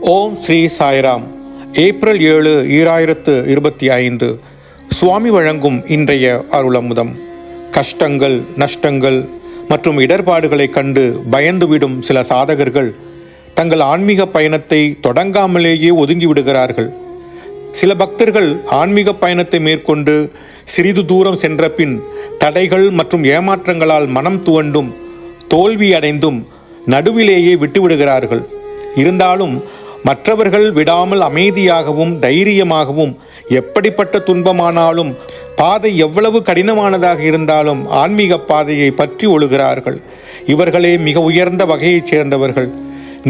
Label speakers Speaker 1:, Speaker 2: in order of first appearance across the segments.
Speaker 1: ஓம் Sri Sairam. April ஏழு ஈராயிரத்து இருபத்தி ஐந்து. சுவாமி வழங்கும் இன்றைய அருளமுதம். கஷ்டங்கள் நஷ்டங்கள் மற்றும் இடர்பாடுகளை கண்டு பயந்துவிடும் சில சாதகர்கள் தங்கள் ஆன்மீக பயணத்தை தொடங்காமலேயே ஒதுங்கி விடுகிறார்கள் சில பக்தர்கள் ஆன்மீக பயணத்தை மேற்கொண்டு சிறிது தூரம் சென்ற பின் தடைகள் மற்றும் ஏமாற்றங்களால் மனம் துவண்டும் தோல்வி அடைந்தும் நடுவிலேயே விட்டுவிடுகிறார்கள். இருந்தாலும் மற்றவர்கள் விடாமல் அமைதியாகவும் தைரியமாகவும் எப்படிப்பட்ட துன்பமானாலும் பாதை எவ்வளவு கடினமானதாக இருந்தாலும் ஆன்மீக பாதையை பற்றி ஒழுகிறார்கள். இவர்களே மிக உயர்ந்த வகையைச் சேர்ந்தவர்கள்.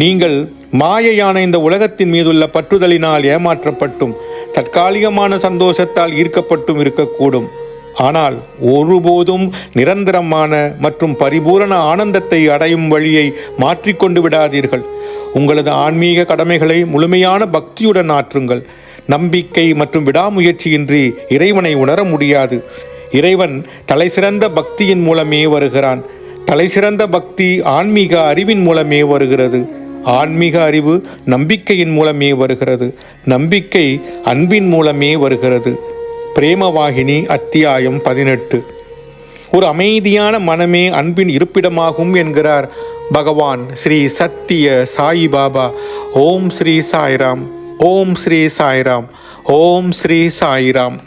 Speaker 1: நீங்கள் மாயையான இந்த உலகத்தின் மீதுள்ள பற்றுதலினால் ஏமாற்றப்பட்டும் தற்காலிகமான சந்தோஷத்தால் ஈர்க்கப்பட்டும் இருக்கக்கூடும். ஆனால் ஒருபோதும் நிரந்தரமான மற்றும் பரிபூரண ஆனந்தத்தை அடையும் வழியை மாற்றிக்கொண்டு விடாதீர்கள். உங்களது ஆன்மீக கடமைகளை முழுமையான பக்தியுடன் ஆற்றுங்கள். நம்பிக்கை மற்றும் விடாமுயற்சியின்றி இறைவனை உணர முடியாது. இறைவன் தலைசிறந்த பக்தியின் மூலமே வருகிறான். தலைசிறந்த பக்தி ஆன்மீக அறிவின் மூலமே வருகிறது. ஆன்மீக அறிவு நம்பிக்கையின் மூலமே வருகிறது. நம்பிக்கை அன்பின் மூலமே வருகிறது. பிரேமவாகினி அத்தியாயம் பதினெட்டு. ஒரு அமைதியான மனமே அன்பின் இருப்பிடமாகும் என்கிறார் பகவான் ஸ்ரீ சத்திய சாயி பாபா. ஓம் ஸ்ரீ சாய்ராம் ஓம் ஸ்ரீ சாய்ராம் ஓம் ஸ்ரீ சாய்ராம்.